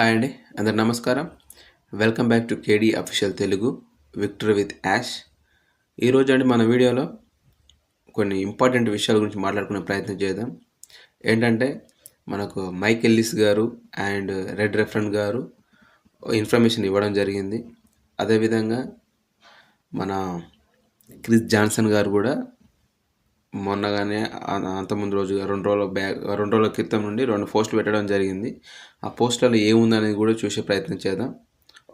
Hi అండి అందరు నమస్కారం. Welcome back to KD official Telugu victor with Yash ఈరోజు అండి మన వీడియోలో కొన్ని ఇంపార్టెంట్ విషయాల గురించి మాట్లాడుకునే ప్రయత్నం చేద్దాం. ఏంటంటే మనకు మైక్ ఎల్లిస్ గారు అండ్ రెడ్ రెఫరెంట్ గారు ఇన్ఫర్మేషన్ ఇవ్వడం జరిగింది. అదేవిధంగా మన క్రిస్ జాన్సన్ గారు కూడా మొన్నగానే అంతకుముందు రోజు రెండు రోజుల బ్యాక్ రెండు రోజుల క్రితం నుండి రెండు పోస్టులు పెట్టడం జరిగింది. ఆ పోస్టులలో ఏముందనేది కూడా చూసే ప్రయత్నం చేద్దాం.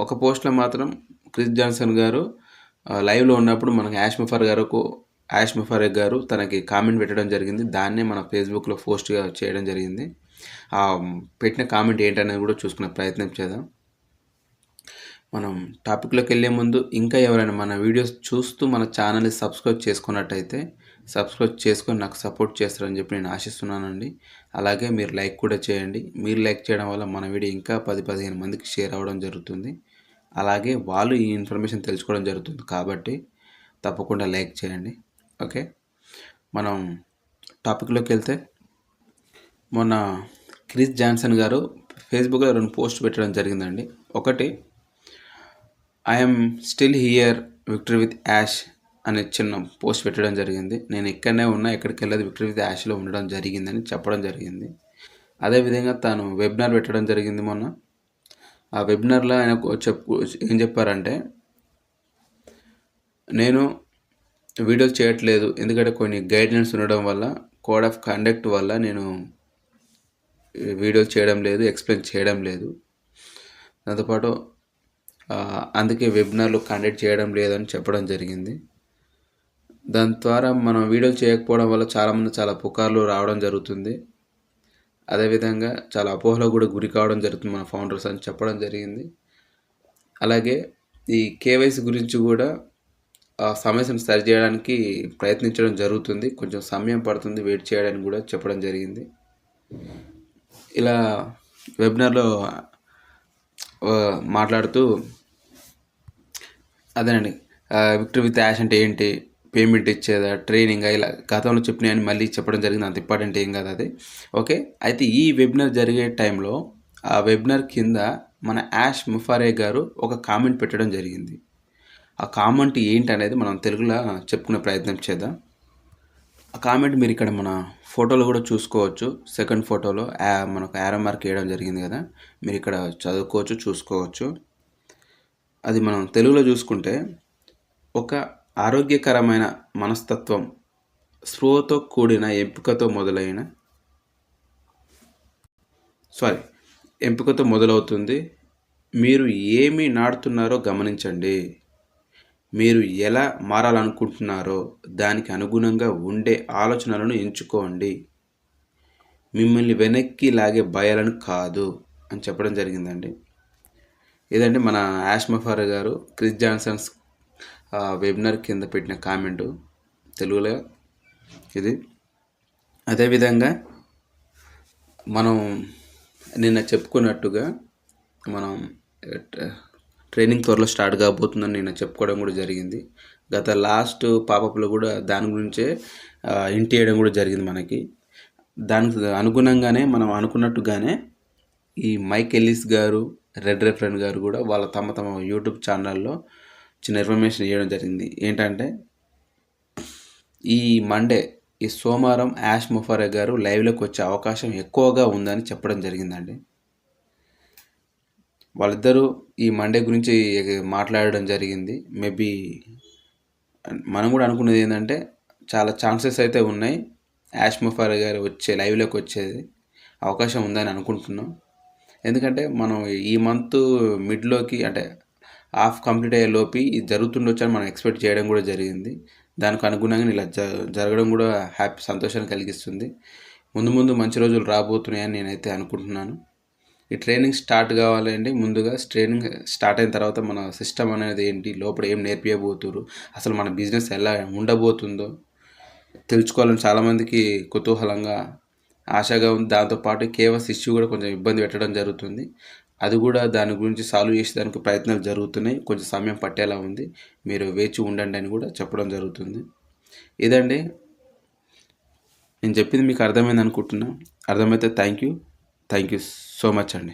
ఒక పోస్ట్లో మాత్రం క్రిస్ జాన్సన్ గారు లైవ్లో ఉన్నప్పుడు మనకు యాష్ ముఫర్ గారు యాష్ గారు తనకి కామెంట్ పెట్టడం జరిగింది. దాన్నే మన ఫేస్బుక్లో పోస్ట్గా చేయడం జరిగింది. ఆ పెట్టిన కామెంట్ ఏంటనేది కూడా చూసుకునే ప్రయత్నం చేద్దాం. మనం టాపిక్లోకి వెళ్ళే ముందు ఇంకా ఎవరైనా మన వీడియోస్ చూస్తూ మన ఛానల్ని సబ్స్క్రైబ్ చేసుకున్నట్టయితే సబ్స్క్రైబ్ చేసుకొని నాకు సపోర్ట్ చేస్తారని చెప్పి నేను ఆశిస్తున్నానండి. అలాగే మీరు లైక్ కూడా చేయండి. మీరు లైక్ చేయడం వల్ల మన వీడియో ఇంకా పది పదిహేను మందికి షేర్ అవ్వడం జరుగుతుంది. అలాగే వాళ్ళు ఈ ఇన్ఫర్మేషన్ తెలుసుకోవడం జరుగుతుంది కాబట్టి తప్పకుండా లైక్ చేయండి. ఓకే? మనం టాపిక్లోకి వెళ్తే మొన్న క్రిస్ జాన్సన్ గారు ఫేస్బుక్లో రెండు పోస్ట్ పెట్టడం జరిగిందండి. ఒకటి I'm still here victory with Yash అనే చిన్న పోస్ట్ పెట్టడం జరిగింది. నేను ఇక్కడనే ఉన్నా ఎక్కడికి వెళ్ళదు విక్టరీ విత్ యాష్లో ఉండడం జరిగిందని చెప్పడం జరిగింది. అదేవిధంగా తాను వెబినార్ పెట్టడం జరిగింది మొన్న. ఆ వెబినార్లో ఆయన చెప్పు ఏం చెప్పారంటే నేను వీడియోస్ చేయట్లేదు ఎందుకంటే కొన్ని గైడ్లైన్స్ ఉండడం వల్ల కోడ్ ఆఫ్ కండక్ట్ వల్ల నేను వీడియోలు చేయడం లేదు ఎక్స్ప్లెయిన్ చేయడం లేదు. దాంతోపాటు అందుకే వెబినార్లు కండక్ట్ చేయడం లేదని చెప్పడం జరిగింది. దాని ద్వారా మనం వీడియోలు చేయకపోవడం వల్ల చాలామంది చాలా పుకార్లు రావడం జరుగుతుంది. అదేవిధంగా చాలా అపోహలో కూడా గురి కావడం జరుగుతుంది మన ఫౌండర్స్ అని చెప్పడం జరిగింది. అలాగే ఈ కేవైసీ గురించి కూడా ఆ సమస్యను సరి చేయడానికి ప్రయత్నించడం జరుగుతుంది. కొంచెం సమయం పడుతుంది వెయిట్ చేయడానికి కూడా చెప్పడం జరిగింది. ఇలా వెబినార్లో మాట్లాడుతూ అదేనండి విక్టర్ విత్ యాష్ అంటే ఏంటి పేమెంట్ ఇచ్చేదా ట్రైనింగ్ ఇలా గతంలో చెప్పినాయని మళ్ళీ చెప్పడం జరిగింది. అంత ఇంపార్టెంట్ ఏం కాదు అది. ఓకే? అయితే ఈ వెబినార్ జరిగే టైంలో ఆ వెబినార్ కింద మన యాష్ ముఫారే గారు ఒక కామెంట్ పెట్టడం జరిగింది. ఆ కామెంట్ ఏంటి అనేది మనం తెలుగులో చెప్పుకునే ప్రయత్నం చేద్దాం. ఆ కామెంట్ మీరు ఇక్కడ మన ఫోటోలో కూడా చూసుకోవచ్చు. సెకండ్ ఫోటోలో మనకు యారో మార్క్ వేయడం జరిగింది కదా. మీరు ఇక్కడ చదువుకోవచ్చు చూసుకోవచ్చు. అది మనం తెలుగులో చూసుకుంటే ఒక ఆరోగ్యకరమైన మనస్తత్వం స్పృహతో కూడిన ఎంపికతో మొదలైన సారీ ఎంపికతో మొదలవుతుంది. మీరు ఏమి నాడుతున్నారో గమనించండి. మీరు ఎలా మారాలనుకుంటున్నారో దానికి అనుగుణంగా ఉండే ఆలోచనలను ఎంచుకోండి. మిమ్మల్ని వెనక్కి లాగే భయాలను కాదు అని చెప్పడం జరిగిందండి. ఇదండి మన యాష్మఫార్ గారు క్రిస్ జాన్సన్స్ వెబినార్ కింద పెట్టిన కామెంట్ తెలుగులో ఇది. అదేవిధంగా మనం నిన్న చెప్పుకున్నట్టుగా మనం ట్రైనింగ్ త్వరలో స్టార్ట్ కాబోతుందని నిన్న చెప్పుకోవడం కూడా జరిగింది. గత లాస్ట్ పాపప్లో కూడా దాని గురించే ఇంటి వేయడం కూడా జరిగింది మనకి. దానికి అనుగుణంగానే మనం అనుకున్నట్టుగానే ఈ Mike Ellis garu red reverend garu కూడా వాళ్ళ తమ తమ యూట్యూబ్ ఛానల్లో చిన్న ఇన్ఫర్మేషన్ ఇవ్వడం జరిగింది. ఏంటంటే ఈ మండే ఈ సోమవారం యాష్ ముఫారే గారు లైవ్లోకి వచ్చే అవకాశం ఎక్కువగా ఉందని చెప్పడం జరిగిందండి. వాళ్ళిద్దరూ ఈ మండే గురించి మాట్లాడడం జరిగింది. మేబీ మనం కూడా అనుకున్నది ఏంటంటే చాలా ఛాన్సెస్ అయితే ఉన్నాయి. యాష్ ముఫారే గారు వచ్చే లైవ్లోకి వచ్చేది అవకాశం ఉందని అనుకుంటున్నాం. ఎందుకంటే మనం ఈ మంత్ మిడ్లోకి అంటే హాఫ్ కంప్లీట్ అయ్యే లోపి ఇది జరుగుతుండొచ్చు అని మనం ఎక్స్పెక్ట్ చేయడం కూడా జరిగింది. దానికి అనుగుణంగా ఇలా జరగడం కూడా హ్యాపీ సంతోషాన్ని కలిగిస్తుంది. ముందు ముందు మంచి రోజులు రాబోతున్నాయని నేనైతే అనుకుంటున్నాను. ఈ ట్రైనింగ్ స్టార్ట్ కావాలండి ముందుగా ట్రైనింగ్ స్టార్ట్ అయిన తర్వాత మన సిస్టమ్ అనేది ఏంటి లోపల ఏం నేర్పించబోతున్నారు అసలు మన బిజినెస్ ఎలా ఉండబోతుందో తెలుసుకోవాలని చాలామందికి కుతూహలంగా ఆశగా ఉంది. దాంతోపాటు కేవస్ ఇష్యూ కూడా కొంచెం ఇబ్బంది పెట్టడం జరుగుతుంది. అది కూడా దాని గురించి సాల్వ్ చేసేదానికి ప్రయత్నాలు జరుగుతున్నాయి. కొంచెం సమయం పట్టేలా ఉంది. మీరు వేచి ఉండండి అని కూడా చెప్పడం జరుగుతుంది. ఇదండి. నేను చెప్పింది మీకు అర్థమైంది అనుకుంటున్నా. అర్థమైతే thank you thank you so much అండి.